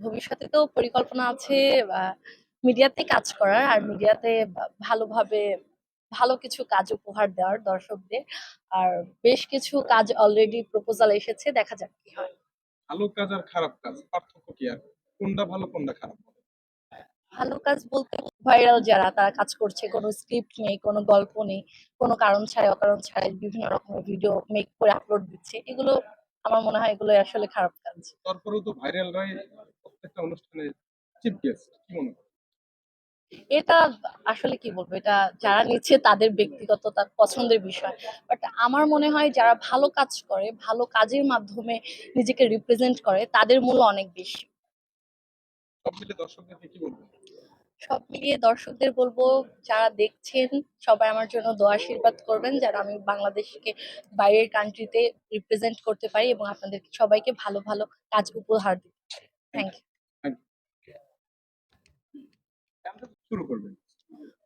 ভবিষ্যতে তো পরিকল্পনা আছে মিডিয়াতে কাজ করার আর মিডিয়াতে ভালোভাবে ভালো কিছু কাজ উপহার দেওয়ার দর্শকদের। আর বেশ কিছু কাজ অলরেডি প্রপোজাল এসেছে দেখা যাক কি হয়। ভালো কাজ আর খারাপ কাজ পার্থক্য কি আর? কোনটা ভালো কোনটা খারাপ ভালো কাজ বলতে ভাইরাল যারা তারা কাজ করছে কোনো স্ক্রিপ্ট নেই কোনো গল্প নেই কোনো কারণ ছাড়াই অকারণ ছাড়াই বিভিন্ন রকমের ভিডিও মেক করে আপলোড দিচ্ছে। এগুলো আমার মনে হয় এগুলো আসলে খারাপ কাজ। তারপরেও তো ভাইরাল ভাইরালরাই প্রত্যেকটা অনুষ্ঠানে চিফ গেস্ট কি মনে হয়? এটা আসলে কি বলব এটা যারা নিচ্ছে তাদের ব্যক্তিগত তার পছন্দের বিষয়। বাট আমার মনে হয় যারা ভালো কাজ করে ভালো কাজের মাধ্যমে নিজেকে রিপ্রেজেন্ট করে তাদের মূল্য অনেক বেশি। দর্শকদেরকে কি বলবেন? সব মিলিয়ে দর্শকদের বলব যারা দেখছেন সবাই আমার জন্য দোয়া আশীর্বাদ করবেন যারা আমি বাংলাদেশকে বাইরের কান্ট্রিতে রিপ্রেজেন্ট করতে পারি এবং আপনাদের সবাইকে ভালো ভালো কাজ উপহার দিতে থ্যাংক ইউ শুরু করবেন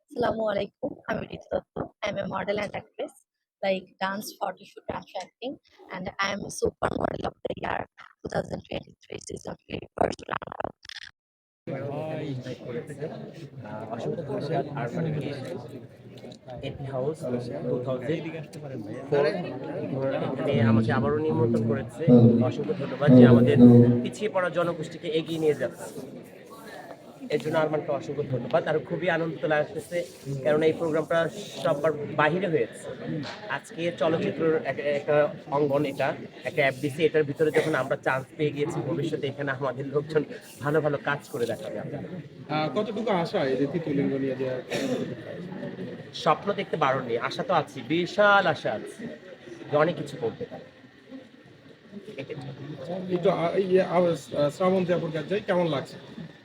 আসসালামু আলাইকুম আমি Ritu Dutta I am a model and actress like dance, photo shoot, dance acting, and I am super model of the year 2023 season 3 first round. আমাকে আবারও নিমন্ত্রণ করেছে। অসংখ্য ধন্যবাদ যে আমাদের পিছিয়ে পড়া জনগোষ্ঠীকে এগিয়ে নিয়ে যাচ্ছে। এর জন্য আমার আরমানকে অসংখ্য ধন্যবাদ। আর খুবই আনন্দিত লাগতেছে কারণ এই প্রোগ্রামটা সবার বাহিরে হয়েছে। আজকে চলচ্চিত্রের একটা অঙ্গন এটা একটা অ্যাপডিসি এটার ভিতরে যখন আমরা চান্স পেয়ে গিয়েছি ভবিষ্যতে এখানে আমাদের লোকজন ভালো ভালো কাজ করে দেখাবে কতটুকু আশা এই যে নিয়ে স্বপ্ন দেখতে বারণ নেই আশা তো আছে বিশাল আশা আছে যে অনেক কিছু করতে পারে। একটু শ্রাবণ জাফর যাই কেমন লাগছে?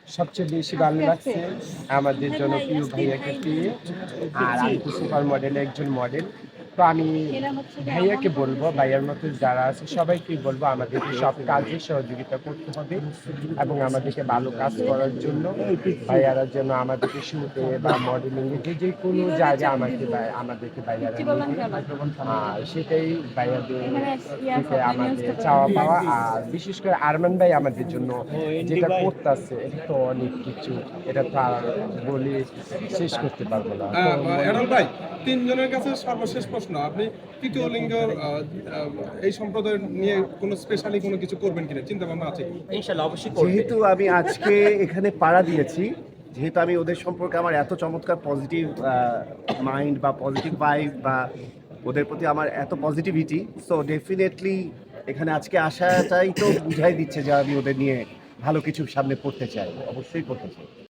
সবচেয়ে বেশি ভালো লাগছে আমাদের জনপ্রিয় ভাইয়াকে পেয়ে আর আমি তো সুপার মডেলের একজন মডেল তো আমি ভাইয়াকে বলব ভাইয়ার মতো যারা আছে সবাইকেই বলব আমাদেরকে সব কাজে সহযোগিতা করতে হবে এবং আমাদেরকে ভালো কাজ করার জন্য ভাইয়ারা যেন আমাদেরকে শুতে বা মডেলিং যে যে কোনো জায়গায় আমাকে ভাই- আমাদেরকে ভাইয়ারা সেটাই ভাইয়াদের থেকে আমাদের চাওয়া পাওয়া। আর বিশেষ করে আরমান ভাই আমাদের জন্য যেটা করতেছে এটা তো অনেক কিছু। এটা তো আর বলে শেষ করতে পারব না। ভাই তিনজনের কাছে সর্বশেষ প্রশ্ন আপনি তৃতীয় লিঙ্গের আহ, এই সম্প্রদায় নিয়ে কোনো স্পেশালি কোনো কিছু করবেন কিনা চিন্তা ভাবনা আছে? অবশ্যই যেহেতু আমি আজকে এখানে পাড়া দিয়েছি যেহেতু আমি ওদের সম্পর্কে আমার এত চমৎকার পজিটিভ মাইন্ড বা পজিটিভ ভাইব বা ওদের প্রতি আমার এত পজিটিভিটি সো ডেফিনেটলি এখানে আজকে আসাটাই তো বুঝাই দিচ্ছে যে আমি ওদের নিয়ে ভালো কিছু সামনে করতে চাই অবশ্যই করতে চাই